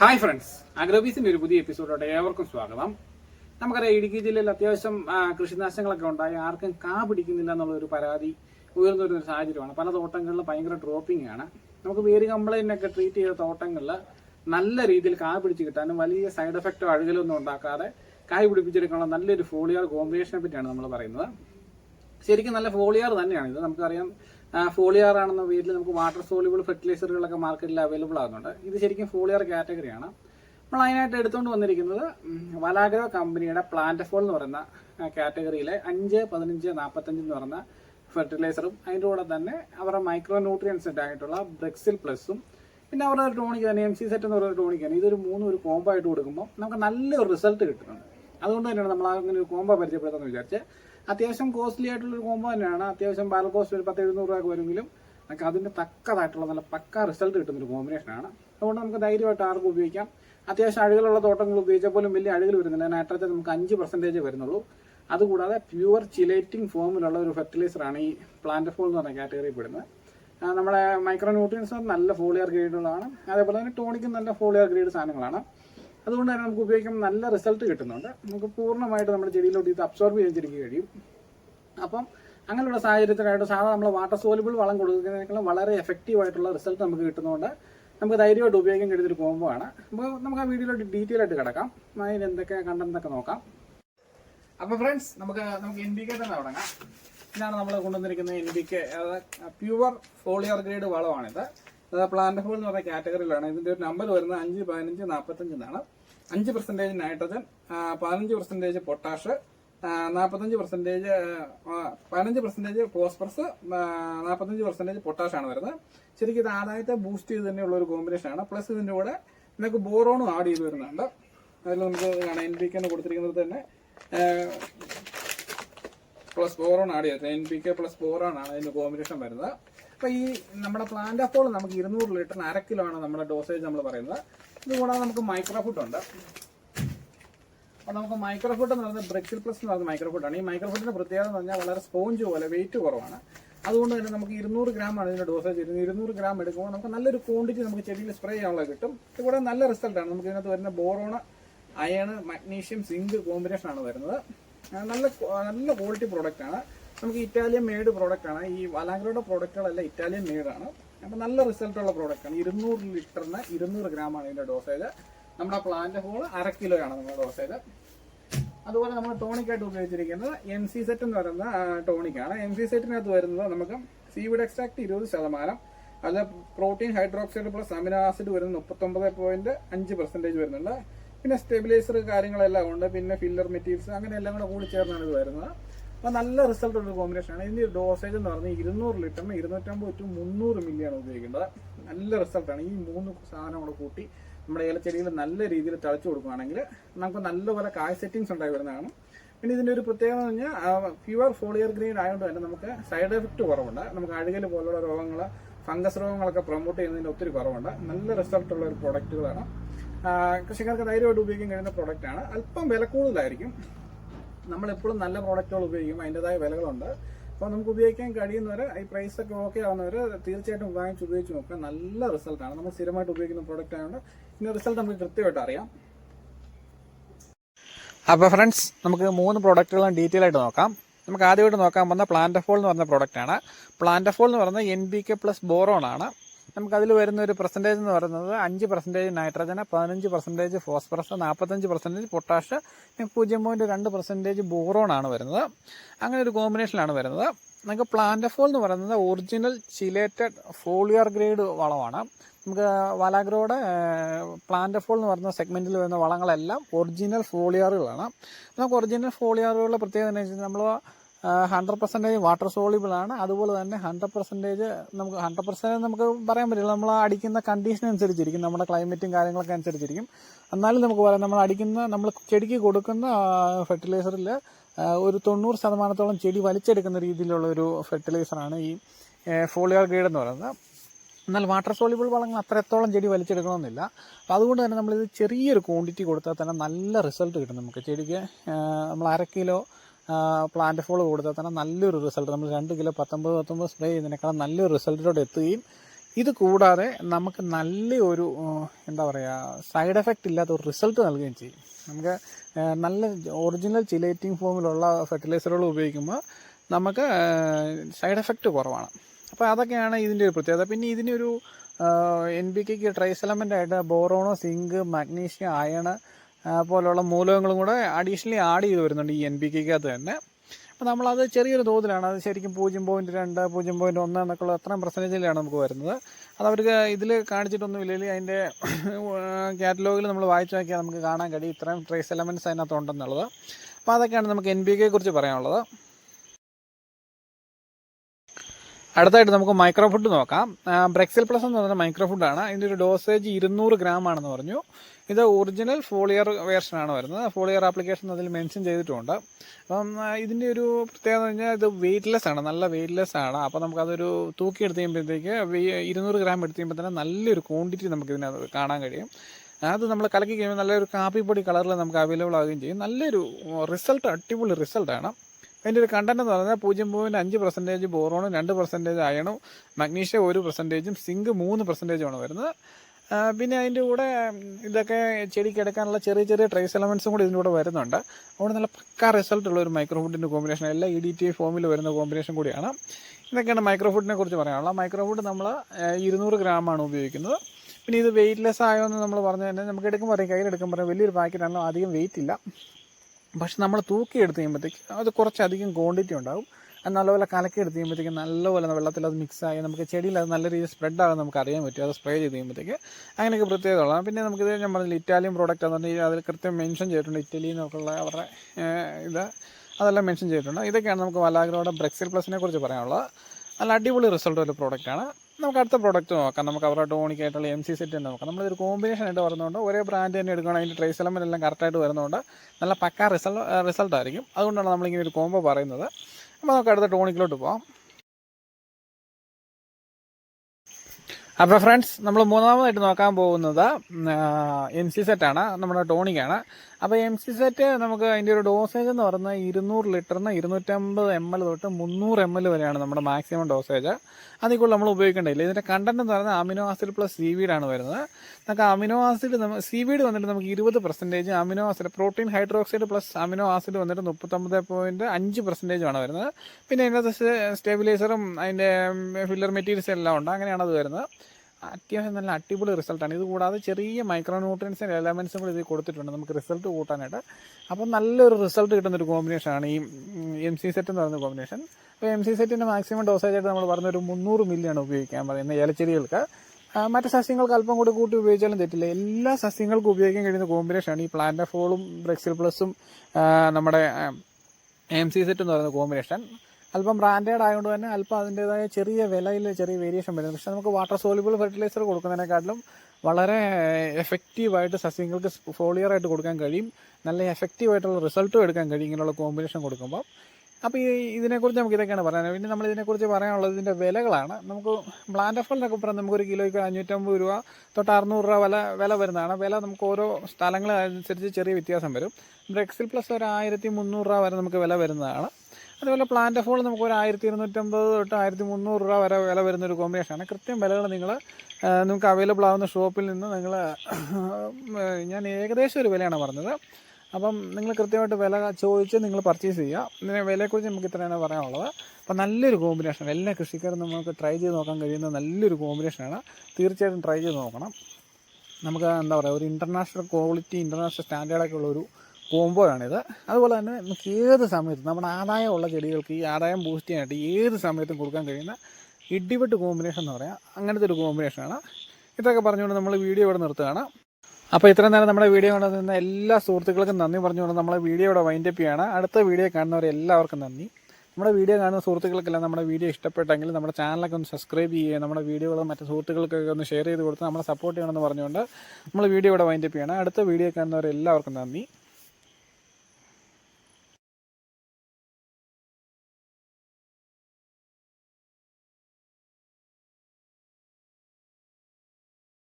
Hi friends. അഗ്രോബീസിന്റെ ഒരു പുതിയ എപ്പിസോഡോടെ ഏവർക്കും സ്വാഗതം. നമുക്കറിയാം ഇടുക്കി ജില്ലയിൽ അത്യാവശ്യം കൃഷിനാശങ്ങളൊക്കെ ഉണ്ടായി. ആർക്കും കാ പിടിക്കുന്നില്ല എന്നുള്ള ഒരു പരാതി ഉയർന്നു വരുന്ന ഒരു സാഹചര്യമാണ്. പല തോട്ടങ്ങളിലും ഭയങ്കര ഡ്രോപ്പിംഗ് ആണ്. നമുക്ക് വേര് കംപ്ലൈന്റ് ഒക്കെ ട്രീറ്റ് ചെയ്ത തോട്ടങ്ങളിൽ നല്ല രീതിയിൽ കാ പിടിച്ച് കിട്ടാനും വലിയ സൈഡ് എഫക്റ്റോ അഴുകലൊന്നും ഉണ്ടാക്കാതെ കായ് പിടിപ്പിച്ചെടുക്കാനുള്ള നല്ലൊരു ഫോളിയാർ കോമ്പിനേഷനെ പറ്റിയാണ് നമ്മൾ പറയുന്നത്. ശരിക്കും നല്ല ഫോളിയാർ തന്നെയാണ്. ഇത് നമുക്കറിയാം ഫോളിയാർ ആണെന്ന വീട്ടിൽ നമുക്ക് വാട്ടർ സോളിബിൾ ഫെർട്ടിലൈസറുകളൊക്കെ മാർക്കറ്റിൽ അവൈലബിൾ ആകുന്നുണ്ട്. ഇത് ശരിക്കും ഫോളിയാർ കാറ്റഗറിയാണ് നമ്മൾ അതിനായിട്ട് എടുത്തുകൊണ്ട് വന്നിരിക്കുന്നത് വലാഗ്രോ കമ്പനിയുടെ പ്ലാന്റഫോൾ എന്ന് പറയുന്ന കാറ്റഗറിയിലെ അഞ്ച് പതിനഞ്ച് നാൽപ്പത്തഞ്ച് എന്ന് പറയുന്ന ഫെർട്ടിലൈസറും അതിന്റെ കൂടെ തന്നെ അവരുടെ മൈക്രോ ന്യൂട്രിയൻസ് ആയിട്ടുള്ള ബ്രെക്സിൽ പ്ലസും പിന്നെ അവരുടെ ഒരു ടോണിക് തന്നെ എം സി സെറ്റ് എന്ന് പറയുന്ന ടോണിക്കാണ് ഇതൊരു മൂന്നും ഒരു കോംബോ ആയിട്ട് കൊടുക്കുമ്പോൾ നമുക്ക് നല്ലൊരു റിസൾട്ട് കിട്ടുന്നുണ്ട്. അതുകൊണ്ട് തന്നെയാണ് നമ്മൾ അങ്ങനെ ഒരു കോംബോ പരിചയപ്പെടുത്താമെന്ന് വിചാരിച്ച്. അത്യാവശ്യം കോസ്റ്റ്ലി ആയിട്ടുള്ള ഒരു കോംബോ തന്നെയാണ്. അത്യാവശ്യം ബാല കോസ്റ്റ് ഒരു പത്ത് എഴുന്നൂറ് രൂപ വരുമെങ്കിലും നമുക്ക് അതിന് തക്കതായിട്ടുള്ള നല്ല പക്ക റിസൾട്ട് കിട്ടുന്ന ഒരു കോമ്പിനേഷനാണ് അതുകൊണ്ട് നമുക്ക് ധൈര്യമായിട്ട് ആർക്കും ഉപയോഗിക്കാം. അത്യാവശ്യം അഴുകളുള്ള തോട്ടങ്ങൾ ഉപയോഗിച്ചാൽ പോലും വലിയ അഴുകൾ വരുന്നില്ല. നൈട്രജൻ നമുക്ക് അഞ്ച് പെർസെന്റേജ് വരുന്നുള്ളൂ. അതുകൂടാതെ പ്യുവർ ചിലേറ്റിംഗ് ഫോമിലുള്ള ഒരു ഫെർട്ടിലൈസറാണ് ഈ പ്ലാന്റ് ഫോൾ എന്ന് പറഞ്ഞ കാറ്റഗറിയിൽ പെടുന്നത്. നമ്മുടെ മൈക്രോ ന്യൂട്രിയൻസ് നല്ല ഫോളിയർ ഗ്രേഡുകളാണ് അതേപോലെ തന്നെ ടോണിക്കും നല്ല ഫോളിയർ ഗ്രേഡ് സാധനങ്ങളാണ്. അതുകൊണ്ട് തന്നെ നമുക്ക് ഉപയോഗിക്കുമ്പോൾ നല്ല റിസൾട്ട് കിട്ടുന്നുണ്ട്. നമുക്ക് പൂർണമായിട്ട് നമ്മുടെ ചെടിയിലോട്ട് ഇത് അബ്സോർബ് ചെയ്തിരിക്കുക കഴിയും. അപ്പം അങ്ങനെയുള്ള സാഹചര്യത്തിലായിട്ട് സാധാരണ നമ്മൾ വാട്ടർ സോലിബിൾ വളം കൊടുക്കുന്നതിനേക്കാളും വളരെ എഫക്റ്റീവ് ആയിട്ടുള്ള റിസൾട്ട് നമുക്ക് കിട്ടുന്നതുകൊണ്ട് നമുക്ക് ധൈര്യമായിട്ട് ഉപയോഗിക്കാൻ കഴിഞ്ഞൊരു കോംബോ ആണ്. അപ്പോൾ നമുക്ക് ആ വീഡിയോയിലോട്ട് ഡീറ്റെയിൽ ആയിട്ട് കിടക്കാം. അതിന് എന്തൊക്കെ കണ്ടെന്നൊക്കെ നോക്കാം. അപ്പോൾ ഫ്രണ്ട്സ് നമുക്ക് നമുക്ക് എൻ ബി കെ തന്നെ തുടങ്ങാം. ഇതാണ് നമ്മൾ കൊണ്ടുവന്നിരിക്കുന്ന N B K pure foliar grade വളമാണിത്. അത് പ്ലാന്റ് ഫോൾ എന്ന് പറയുന്ന കാറ്റഗറിയിലാണ് ഇതിന്റെ ഒരു നമ്പർ വരുന്നത് അഞ്ച് പതിനഞ്ച് നാൽപ്പത്തഞ്ച് എന്നാണ്. അഞ്ച് പെർസെന്റേജ് നൈട്രജൻ പതിനഞ്ച് പെർസെന്റേജ് പൊട്ടാഷ് നാൽപ്പത്തഞ്ച് പെർസെന്റേജ് പതിനഞ്ച് പെർസെന്റേജ് ഫോസ്ഫറസ് നാൽപ്പത്തഞ്ച് പെർസെന്റേജ് പൊട്ടാഷ് ആണ് വരുന്നത്. ശരിക്കും ഇത് ആദായത്തെ ബൂസ്റ്റ് ചെയ്ത് തന്നെയുള്ള ഒരു കോമ്പിനേഷൻ ആണ്. പ്ലസ് ഇതിന്റെ കൂടെ നിങ്ങൾക്ക് ബോറോണും ആഡ് ചെയ്ത് വരുന്നുണ്ട്. അതിൽ നമുക്ക് എൻ പി കെ കൊടുത്തിരിക്കുന്നത് തന്നെ പ്ലസ് ബോറോൺ ആഡ് ചെയ്തത് N P K plus boron ആണ് അതിന്റെ കോമ്പിനേഷൻ വരുന്നത്. അപ്പോൾ ഈ നമ്മുടെ പ്ലാന്റ് അപ്പോൾ നമുക്ക് ഇരുന്നൂറ് ലിറ്ററിന് അര കിലോ ആണ് നമ്മുടെ ഡോസേജ് നമ്മൾ പറയുന്നത്. ഇത് കൂടാതെ നമുക്ക് മൈക്രോഫുഡ് ഉണ്ട്. അപ്പോൾ നമുക്ക് മൈക്രോ ഫുഡ് എന്ന് പറയുന്നത് ബ്രെക്സിൽ പ്ലസ് എന്ന് പറയുന്ന മൈക്രോഫുഡ് ആണ്. ഈ മൈക്രോ ഫുഡിന്റെ പ്രത്യേകത എന്ന് പറഞ്ഞാൽ വളരെ സ്പോഞ്ച് പോലെ വെയിറ്റ് കുറവാണ്. അതുകൊണ്ട് തന്നെ നമുക്ക് ഇരുന്നൂറ് ഗ്രാം ആണ് ഇതിന്റെ ഡോസേജ് ഇരുന്നത് ഇരുന്നൂറ് ഗ്രാം എടുക്കുമ്പോൾ നമുക്ക് നല്ലൊരു ക്വാണ്ടിറ്റി നമുക്ക് ചെടിയിൽ സ്പ്രേ ചെയ്യാനുള്ള കിട്ടും. ഇത് കൂടെ നല്ല റിസൾട്ടാണ് നമുക്ക് ഇതിനകത്ത് വരുന്ന boron iron magnesium zinc combination ആണ് വരുന്നത്. നല്ല നല്ല ക്വാളിറ്റി പ്രോഡക്റ്റ് ആണ്. നമുക്ക് ഇറ്റാലിയൻ മെയ്ഡ് പ്രോഡക്റ്റ് ആണ്. ഈ വലാഗ്രയുടെ പ്രോഡക്റ്റുകളെല്ലാം ഇറ്റാലിയൻ മെയ്ഡ് ആണ് അപ്പൊ നല്ല റിസൾട്ട് ഉള്ള പ്രോഡക്റ്റ് ആണ് ഇരുന്നൂറ് ലിറ്ററിന് ഇരുന്നൂറ് ഗ്രാം ആണ് ഇതിന്റെ ഡോസേജ്. നമ്മുടെ പ്ലാന്റ് ഹോൾ അര കിലോ ആണ് നമ്മുടെ ഡോസേജ്. അതുപോലെ നമ്മൾ ടോണിക്കായിട്ട് ഉപയോഗിച്ചിരിക്കുന്നത് എം സി സെറ്റ് എന്ന് പറയുന്ന ടോണിക്കാണ്. എം സി സെറ്റിനകത്ത് വരുന്നത് നമുക്ക് സീവിഡ് എക്സ്ട്രാക്ട് ഇരുപത് ശതമാനം. അത് protein hydroxide plus amino acid വരുന്നത് മുപ്പത്തൊമ്പത് പോയിന്റ് അഞ്ച് പെർസെന്റേജ് വരുന്നുണ്ട്. പിന്നെ സ്റ്റെബിലൈസർ കാര്യങ്ങളെല്ലാം ഉണ്ട്. പിന്നെ ഫില്ലർ മെറ്റീരിയൽസ് അങ്ങനെ എല്ലാം കൂടെ കൂടി ചേർന്നാണ് ഇത് വരുന്നത്. അപ്പോൾ നല്ല റിസൾട്ട് ഉള്ള കോമ്പിനേഷൻ ആണ്. ഇതിന്റെ ഡോസേജ് എന്ന് പറഞ്ഞാൽ ഇരുന്നൂറ് ലിറ്ററിന് ഇരുന്നൂറ്റമ്പത് ടു മുന്നൂറ് മില്ലിയാണ് ഉപയോഗിക്കേണ്ടത്. നല്ല റിസൾട്ടാണ് ഈ മൂന്ന് സാധനം കൂടെ കൂട്ടി നമ്മുടെ ഏലച്ചെടിയിൽ നല്ല രീതിയിൽ തളിച്ചു കൊടുക്കുകയാണെങ്കിൽ നമുക്ക് നല്ലപോലെ കായ് സെറ്റിങ്സ് ഉണ്ടായി വരുന്നതാണ്. പിന്നെ ഇതിന്റെ ഒരു പ്രത്യേകത എന്ന് പറഞ്ഞാൽ പ്യുവർ ഫോളിയർ ഗ്രീൻ ആയതുകൊണ്ട് തന്നെ നമുക്ക് സൈഡ് എഫക്റ്റ് കുറവുണ്ട്. നമുക്ക് അഴുകൽ പോലുള്ള രോഗങ്ങൾ ഫംഗസ് രോഗങ്ങളൊക്കെ പ്രൊമോട്ട് ചെയ്യുന്നതിന് ഒത്തിരി കുറവുണ്ട്. നല്ല റിസൾട്ട് ഉള്ള ഒരു പ്രൊഡക്റ്റുകളാണ് കൃഷിക്കാർക്ക് ധൈര്യമായിട്ട് ഉപയോഗിക്കാൻ കഴിയുന്ന പ്രോഡക്റ്റ് ആണ്. അല്പം വില കൂടുതലായിരിക്കും. നമ്മളെപ്പോഴും നല്ല പ്രോഡക്റ്റുകൾ ഉപയോഗിക്കും. അതിന്റെതായ വിലകളുണ്ട്. അപ്പോൾ നമുക്ക് ഉപയോഗിക്കാൻ കഴിയുന്നവർ ഈ പ്രൈസ് ഒക്കെ ഓക്കെ ആവുന്നവർ തീർച്ചയായിട്ടും വാങ്ങിച്ച് ഉപയോഗിച്ച് നോക്കുക. നല്ല റിസൾട്ടാണ് നമ്മൾ സ്ഥിരമായിട്ട് ഉപയോഗിക്കുന്ന പ്രോഡക്റ്റ് ആയതുകൊണ്ട് ഇതിന്റെ റിസൾട്ട് നമുക്ക് കൃത്യമായിട്ട് അറിയാം. അപ്പോൾ ഫ്രണ്ട്സ് നമുക്ക് മൂന്ന് പ്രോഡക്റ്റുകളും ഡീറ്റെയിൽ ആയിട്ട് നോക്കാം. നമുക്ക് ആദ്യമായിട്ട് നോക്കാൻ പോകുന്ന പ്ലാന്റഫോൾ എന്ന് പറഞ്ഞ പ്രോഡക്റ്റ് ആണ്. പ്ലാന്റഫോൾ എന്ന് പറയുന്നത് N B K plus boron ആണ്. നമുക്ക് അതിൽ വരുന്ന ഒരു പെർസെന്റേജ് എന്ന് പറയുന്നത് അഞ്ച് പെർസെന്റേജ് നൈട്രജന് പതിനഞ്ച് പെർസെന്റേജ് ഫോസ്ഫറസ് നാൽപ്പത്തഞ്ച് പെർസെന്റേജ് പൊട്ടാഷ് പിന്നെ പൂജ്യം പോയിന്റ് രണ്ട് പെർസെന്റേജ് ബോറോൺ ആണ് വരുന്നത്. അങ്ങനെ ഒരു കോമ്പിനേഷനിലാണ് വരുന്നത്. നമുക്ക് പ്ലാന്റഫോൾ എന്ന് പറയുന്നത് ഒറിജിനൽ ചിലേറ്റഡ് ഫോളിയർ ഗ്രേഡ് വളമാണ്. നമുക്ക് വലാഗ്രോയുടെ പ്ലാന്റഫോൾ എന്ന് പറയുന്ന സെഗ്മെന്റിൽ വരുന്ന വളങ്ങളെല്ലാം ഒറിജിനൽ ഫോളിയറുകളാണ് നമുക്ക് ഒറിജിനൽ ഫോളിയറുകളുടെ പ്രത്യേകത എന്ന് വെച്ചാൽ നമ്മൾ ഹൺഡ്രഡ് പെർസെന്റേജ് വാട്ടർ സോളിബിൾ ആണ്. അതുപോലെ തന്നെ ഹൺഡ്രഡ് പെർസെന്റേജ് നമുക്ക് ഹൺഡ്രഡ് പെർസെന്റേജ് നമുക്ക് പറയാൻ പറ്റില്ല. നമ്മൾ അടിക്കുന്ന കണ്ടീഷൻ അനുസരിച്ചിരിക്കും. നമ്മുടെ ക്ലൈമറ്റും കാര്യങ്ങളൊക്കെ അനുസരിച്ചിരിക്കും. എന്നാലും നമുക്ക് പറയാം നമ്മൾ അടിക്കുന്ന നമ്മൾ ചെടിക്ക് കൊടുക്കുന്ന ഫെർട്ടിലൈസറിൽ ഒരു തൊണ്ണൂറ് ശതമാനത്തോളം ചെടി വലിച്ചെടുക്കുന്ന രീതിയിലുള്ള ഒരു ഫെർട്ടിലൈസറാണ് ഈ ഫോളിയർ ഗ്രേഡ് എന്ന് പറയുന്നത്. എന്നാൽ വാട്ടർ സോളിബിൾ വളങ്ങൾ അത്രത്തോളം ചെടി വലിച്ചെടുക്കണമെന്നില്ല. അപ്പോൾ അതുകൊണ്ട് തന്നെ നമ്മളിത് ചെറിയൊരു ക്വാണ്ടിറ്റി കൊടുത്താൽ തന്നെ നല്ല റിസൾട്ട് കിട്ടും നമുക്ക്. ചെടിക്ക് നമ്മൾ അര കിലോ പ്ലാന്റ് ഫോൾ കൊടുത്താൽ തന്നെ നല്ലൊരു റിസൾട്ട് നമ്മൾ രണ്ട് കിലോ പത്തൊമ്പത് പത്തൊമ്പത് സ്പ്രേ ചെയ്യുന്നതിനേക്കാളും നല്ലൊരു റിസൾട്ടിലോട്ട് എത്തുകയും ഇത് കൂടാതെ നമുക്ക് നല്ലൊരു എന്താ പറയുക സൈഡ് എഫക്റ്റ് ഇല്ലാത്ത ഒരു റിസൾട്ട് നൽകുകയും ചെയ്യും. നമുക്ക് നല്ല ഒറിജിനൽ ചിലേറ്റിംഗ് ഫോമിലുള്ള ഫെർട്ടിലൈസറുകൾ ഉപയോഗിക്കുമ്പോൾ നമുക്ക് സൈഡ് എഫക്റ്റ് കുറവാണ്. അപ്പോൾ അതൊക്കെയാണ് ഇതിന്റെ ഒരു പ്രത്യേകത. പിന്നെ ഇതിനൊരു എൻ ബി കെക്ക് ട്രേസ് എലമെന്റ് ആയിട്ട് ബോറോണോ സിങ്ക് മഗ്നീഷ്യം അയണ് പോലുള്ള മൂലകങ്ങളും കൂടെ അഡീഷണലി ആഡ് ചെയ്ത് വരുന്നുണ്ട് ഈ എൻ പി കെക്കകത്ത് തന്നെ. അപ്പോൾ നമ്മളത് ചെറിയൊരു തോതിലാണ്. അത് ശരിക്കും പൂജ്യം പോയിന്റ് രണ്ട് പൂജ്യം പോയിന്റ് ഒന്ന് എന്നൊക്കെയുള്ള അത്രയും പെർസെന്റേജിലാണ് നമുക്ക് വരുന്നത്. അത് അവർക്ക് ഇതിൽ കാണിച്ചിട്ടൊന്നും ഇല്ലെങ്കിൽ അതിന്റെ കാറ്റലോഗിൽ നമ്മൾ വായിച്ചു നോക്കിയാൽ നമുക്ക് കാണാൻ കഴിയും. ഇത്രയും ട്രേസ് എലമെന്റ്സ് അതിനകത്ത് ഉണ്ടെന്നുള്ളത് അപ്പോൾ അതൊക്കെയാണ് നമുക്ക് എൻ ബി കെ കുറിച്ച് പറയാനുള്ളത്. അടുത്തായിട്ട് നമുക്ക് മൈക്രോ ഫുഡ് നോക്കാം. ബ്രെക്സിൽ പ്ലസ് എന്ന് പറഞ്ഞ മൈക്രോ ഫുഡാണ് ഇതിന്റെ ഒരു ഡോസേജ് ഇരുന്നൂറ് ഗ്രാം ആണെന്ന് പറഞ്ഞു. ഇത് ഒറിജിനൽ ഫോളിയർ ആണ് വരുന്നത്. ഫോളിയർ ആപ്ലിക്കേഷൻ അതിൽ മെൻഷൻ ചെയ്തിട്ടുണ്ട്. അപ്പം ഇതിന്റെ ഒരു പ്രത്യേകത എന്ന് പറഞ്ഞാൽ ഇത് വെയിറ്റ്ലെസ് ആണ്. നല്ല വെയിറ്റ്ലെസ് ആണ്. അപ്പോൾ നമുക്കതൊരു തൂക്കി എടുത്ത് കഴിയുമ്പോഴത്തേക്ക് ഇരുന്നൂറ് ഗ്രാം എടുത്ത് തന്നെ നല്ലൊരു ക്വാണ്ടിറ്റി നമുക്ക് ഇതിനകത്ത് കാണാൻ കഴിയും. അത് നമ്മൾ കലക്കി കഴിയുമ്പോൾ നല്ലൊരു കാപ്പിപ്പൊടി കളറിൽ നമുക്ക് അവൈലബിൾ ആവുകയും ചെയ്യും. നല്ലൊരു റിസൾട്ട് അടിപൊളി റിസൾട്ടാണ് അതിന്റെ ഒരു കണ്ടന്റ് എന്ന് പറഞ്ഞാൽ പൂജ്യം പോയിന്റ് അഞ്ച് പെർസെന്റേജ് ബോറോണും രണ്ട് പെർസെന്റേജ് അയണും മഗ്നീഷ്യം ഒരു പെർസെന്റേജും സിങ്ക് മൂന്ന് പെർസെന്റേജുമാണ് വരുന്നത്. പിന്നെ അതിന്റെ കൂടെ ഇതൊക്കെ ചെടിക്ക് എടുക്കാനുള്ള ചെറിയ ചെറിയ ട്രേസ് എലമെൻസും കൂടി ഇതിന്റെ കൂടെ വരുന്നുണ്ട്. അതുകൊണ്ട് നല്ല പക്ക റിസൾട്ടുള്ള ഒരു മൈക്രോ ഫുഡിന്റെ കോമ്പിനേഷൻ എല്ലാം ഇ ഡി ടി ഫോമിൽ വരുന്ന കോമ്പിനേഷൻ കൂടിയാണ്. ഇതൊക്കെയാണ് മൈക്രോ ഫുഡിനെ കുറിച്ച് പറയാനുള്ളത്. മൈക്രോ ഫുഡ് നമ്മൾ ഇരുന്നൂറ് ഗ്രാമാണ് ഉപയോഗിക്കുന്നത്. പിന്നെ ഇത് വെയിറ്റ്ലെസ് ആയോ എന്ന് നമ്മൾ പറഞ്ഞു തന്നെ നമുക്ക് എടുക്കുമ്പോൾ പറയും കയ്യിലെടുക്കുമ്പോൾ പറയും വലിയൊരു പാക്കറ്റാണല്ലോ അധികം വെയിറ്റ് ഇല്ല. പക്ഷെ നമ്മൾ തൂക്കി എടുത്ത് കഴിയുമ്പോഴത്തേക്ക് അത് കുറച്ചധികം ക്വാണ്ടിറ്റി ഉണ്ടാകും അത് നല്ലപോലെ കലക്കി എടുത്ത് കഴിയുമ്പോഴത്തേക്ക് നല്ലപോലെ വെള്ളത്തിൽ അത് മിക്സ് ആയി നമുക്ക് ചെടിയിൽ അത് നല്ല രീതിയിൽ സ്പ്രെഡ് ആകും നമുക്ക് അറിയാൻ പറ്റും. അത് സ്പ്രേ ചെയ്ത് കഴിയുമ്പോഴത്തേക്ക് അങ്ങനെയൊക്കെ പ്രത്യേകത ഉള്ളതാണ്. പിന്നെ നമുക്കിത് ഞാൻ പറഞ്ഞില്ല ഇറ്റാലിയൻ പ്രോഡക്റ്റ് എന്ന് പറഞ്ഞാൽ അതിൽ കൃത്യം മെൻഷൻ ചെയ്തിട്ടുണ്ട്. ഇറ്റലിയിൽ നിന്നൊക്കെയുള്ള അവരുടെ ഇത് അതെല്ലാം മെൻഷൻ ചെയ്തിട്ടുണ്ട്. ഇതൊക്കെയാണ് നമുക്ക് വലാഗ്രോയുടെ ബ്രെക്സിൽ പ്ലസിനെ കുറിച്ച് പറയാനുള്ളത്. നല്ല അടിപൊളി റിസൾട്ട് ഒരു പ്രോഡക്റ്റാണ് നമുക്ക് അടുത്ത പ്രോഡക്റ്റ് നോക്കാം. നമുക്ക് അവരുടെ ടോണിക് ആയിട്ടുള്ള എം സി സെറ്റ് തന്നെ നോക്കാം. നമ്മളൊരു കോമ്പിനേഷൻ ആയിട്ട് വരുന്നതുകൊണ്ട് ഒരേ ബ്രാൻഡ് തന്നെ എടുക്കണം അതിന്റെ ട്രേസ് എലമെന്റ് എല്ലാം കറക്റ്റായിട്ട് വരുന്നതുകൊണ്ട് നല്ല പക്ക റിസൾട്ട് റിസൾട്ട് ആയിരിക്കും. അതുകൊണ്ടാണ് നമ്മളിങ്ങനെ ഒരു കോംബോ പറയുന്നത്. അപ്പോൾ നമുക്ക് അടുത്ത ടോണിക്കിലോട്ട് പോകാം അപ്പോൾ ഫ്രണ്ട്സ് നമ്മൾ മൂന്നാമതായിട്ട് നോക്കാൻ പോകുന്നത് എം സി ആണ്. നമ്മുടെ ടോണിക്കാണ് അപ്പോൾ എം സി സെറ്റ് നമുക്ക് അതിന്റെ ഒരു ഡോസേജ് എന്ന് പറയുന്നത് ഇരുന്നൂറ് ലിറ്ററിന് ഇരുന്നൂറ്റമ്പത് എം എൽ തൊട്ട് മുന്നൂറ് എം എൽ വരെയാണ് നമ്മുടെ മാക്സിമം ഡോസേജ് കൂടുതൽ നമ്മൾ ഉപയോഗിക്കേണ്ടതില്ല. ഇതിന്റെ കണ്ടന്റ് എന്ന് പറയുന്നത് അമിനോ ആസിഡ് പ്ലസ് സി ആണ് വരുന്നത്. നമുക്ക് അമിനോ ആസിഡ് സി വീഡ് വന്നിട്ട് നമുക്ക് ഇരുപത് percentage amino acid protein hydroxide plus amino acid വന്നിട്ട് മുപ്പത്തൊമ്പത് പോയിന്റ് അഞ്ച് പെർസെന്റേജ് ആണ് വരുന്നത്. പിന്നെ അതിനകത്ത് സ്റ്റെബിലൈസറും അതിന്റെ ഫില്ലർ മെറ്റീരിയൽസ് എല്ലാം ഉണ്ട്. അങ്ങനെയാണ് അത് വരുന്നത്. അത്യാവശ്യം നല്ല അടിപൊളി റിസൾട്ടാണ് ഇത് കൂടാതെ ചെറിയ മൈക്രോ ന്യൂട്രിയൻസിന്റെ എലമെൻസും കൂടി ഇതിൽ കൊടുത്തിട്ടുണ്ട്. നമുക്ക് റിസൾട്ട് കൂട്ടാനായിട്ട്. അപ്പോൾ നല്ലൊരു റിസൾട്ട് കിട്ടുന്നൊരു കോമ്പിനേഷനാണ് ഈ എം സി സെറ്റ് എന്ന് പറയുന്ന കോമ്പിനേഷൻ അപ്പോൾ എം സി സെറ്റിന്റെ മാക്സിമം ഡോസേജ് ആയിട്ട് നമ്മൾ പറഞ്ഞ ഒരു മുന്നൂറ് മില്ലിയാണ് ഉപയോഗിക്കാൻ പറയുന്നത് ഏലച്ചെടികൾക്ക് ആ, മറ്റ് സസ്യങ്ങൾക്ക് അല്പം കൂടി കൂട്ടി ഉപയോഗിച്ചാലും തെറ്റില്ല. എല്ലാ സസ്യങ്ങൾക്കും ഉപയോഗിക്കാൻ കഴിയുന്ന കോമ്പിനേഷനാണ് ഈ പ്ലാന്റഫോളും ബ്രെക്സിൽ പ്ലസും നമ്മുടെ എം സി സെറ്റ് എന്ന് പറയുന്ന കോമ്പിനേഷൻ അല്പം ബ്രാൻഡഡ് ആയതുകൊണ്ട് തന്നെ അല്പം അതിന്റെതായ ചെറിയ വിലയിൽ ചെറിയ വേരിയേഷൻ വരുന്നത് പക്ഷേ നമുക്ക് വാട്ടർ സോലിബിൾ ഫെർട്ടിലൈസർ കൊടുക്കുന്നതിനെക്കാട്ടിലും വളരെ എഫക്റ്റീവായിട്ട് സസ്യങ്ങൾക്ക് ഫോളിയറായിട്ട് കൊടുക്കാൻ കഴിയും. നല്ല എഫക്റ്റീവായിട്ടുള്ള റിസൾട്ടും എടുക്കാൻ കഴിയും ഇങ്ങനെയുള്ള കോമ്പിനേഷൻ കൊടുക്കുമ്പോൾ അപ്പോൾ ഈ ഇതിനെക്കുറിച്ച് നമുക്ക് ഇതൊക്കെയാണ് പറയാനുള്ളത്. പിന്നെ നമ്മൾ ഇതിനെക്കുറിച്ച് പറയാനുള്ളത് ഇതിന്റെ വിലകളാണ്. നമുക്ക് ബ്ലാൻഡ് ഓഫ് എന്നൊക്കെ പറഞ്ഞാൽ നമുക്കൊരു കിലോയ്ക്ക് അഞ്ഞൂറ്റമ്പത് രൂപ തൊട്ട് അറുന്നൂറ് രൂപ വില വില വരുന്നതാണ്. വില നമുക്ക് ഓരോ സ്ഥലങ്ങളനുസരിച്ച് ചെറിയ വ്യത്യാസം വരും. ബ്രെക്സിൽ പ്ലസ് ഒരു ആയിരത്തി മുന്നൂറ് രൂപ വരെ നമുക്ക് വില വരുന്നതാണ്. അതുപോലെ പ്ലാന്റ് ഫോൾ നമുക്ക് ഒരു ആയിരത്തി ഇരുന്നൂറ്റമ്പത് തൊട്ട് ആയിരത്തി മുന്നൂറ് രൂപ വരെ വില വരുന്ന ഒരു കോമ്പിനേഷൻ ആണ്. കൃത്യം വിലകൾ നിങ്ങൾ നിങ്ങൾക്ക് അവൈലബിൾ ആവുന്ന ഷോപ്പിൽ നിന്ന് നിങ്ങൾ ഞാൻ ഏകദേശം ഒരു വിലയാണ് പറഞ്ഞത്. അപ്പം നിങ്ങൾ കൃത്യമായിട്ട് വില ചോദിച്ച് നിങ്ങൾ പർച്ചേസ് ചെയ്യുക. ഇതിനെ വിലയെക്കുറിച്ച് നമുക്ക് ഇത്രയാണ് പറയാനുള്ളത്. അപ്പം നല്ലൊരു കോമ്പിനേഷൻ എല്ലാ കൃഷിക്കാരും നമുക്ക് ട്രൈ ചെയ്ത് നോക്കാൻ കഴിയുന്ന നല്ലൊരു കോമ്പിനേഷനാണ് തീർച്ചയായിട്ടും ട്രൈ ചെയ്ത് നോക്കണം. നമുക്ക് എന്താ പറയുക ഒരു ഇന്റർനാഷണൽ ക്വാളിറ്റി ഇന്റർനാഷണൽ സ്റ്റാൻഡേർഡൊക്കെ ഉള്ള ഒരു കോംബോയാണിത്. അതുപോലെ തന്നെ നമുക്ക് ഏത് സമയത്തും നമ്മുടെ ആദായമുള്ള ചെടികൾക്ക് ഈ ആദായം ബൂസ്റ്റ് ചെയ്യാനായിട്ട് ഏത് സമയത്തും കൊടുക്കാൻ കഴിയുന്ന ഇടിവെട്ട് കോമ്പിനേഷൻ എന്ന് പറയാം. അങ്ങനത്തെ ഒരു കോമ്പിനേഷനാണ് ഇതൊക്കെ പറഞ്ഞുകൊണ്ട് നമ്മൾ വീഡിയോ ഇവിടെ നിർത്തുകയാണ്. അപ്പോൾ ഇത്രയും നേരം നമ്മുടെ വീഡിയോ കണ്ടു നിന്ന എല്ലാ സുഹൃത്തുക്കൾക്കും നന്ദി പറഞ്ഞുകൊണ്ട് നമ്മളെ വീഡിയോ ഇവിടെ വൈൻഡപ്പ് ചെയ്യാണ്. അടുത്ത വീഡിയോ കാണുന്നവർ എല്ലാവർക്കും നന്ദി. നമ്മുടെ വീഡിയോ കാണുന്ന സുഹൃത്തുക്കൾക്കെല്ലാം നമ്മുടെ വീഡിയോ ഇഷ്ടപ്പെട്ടെങ്കിൽ നമ്മുടെ ചാനലൊക്കെ ഒന്ന് സബ്സ്ക്രൈബ് ചെയ്യുക നമ്മുടെ വീഡിയോകൾ മറ്റ് സുഹൃത്തുക്കൾക്കൊക്കെ ഒന്ന് ഷെയർ ചെയ്ത് കൊടുത്ത് നമ്മളെ സപ്പോർട്ട് ചെയ്യണമെന്ന് പറഞ്ഞുകൊണ്ട് നമ്മൾ വീഡിയോ ഇവിടെ വൈൻഡപ്പ് ചെയ്യണം. അടുത്ത വീഡിയോ കാണുന്നവർ എല്ലാവർക്കും നന്ദി.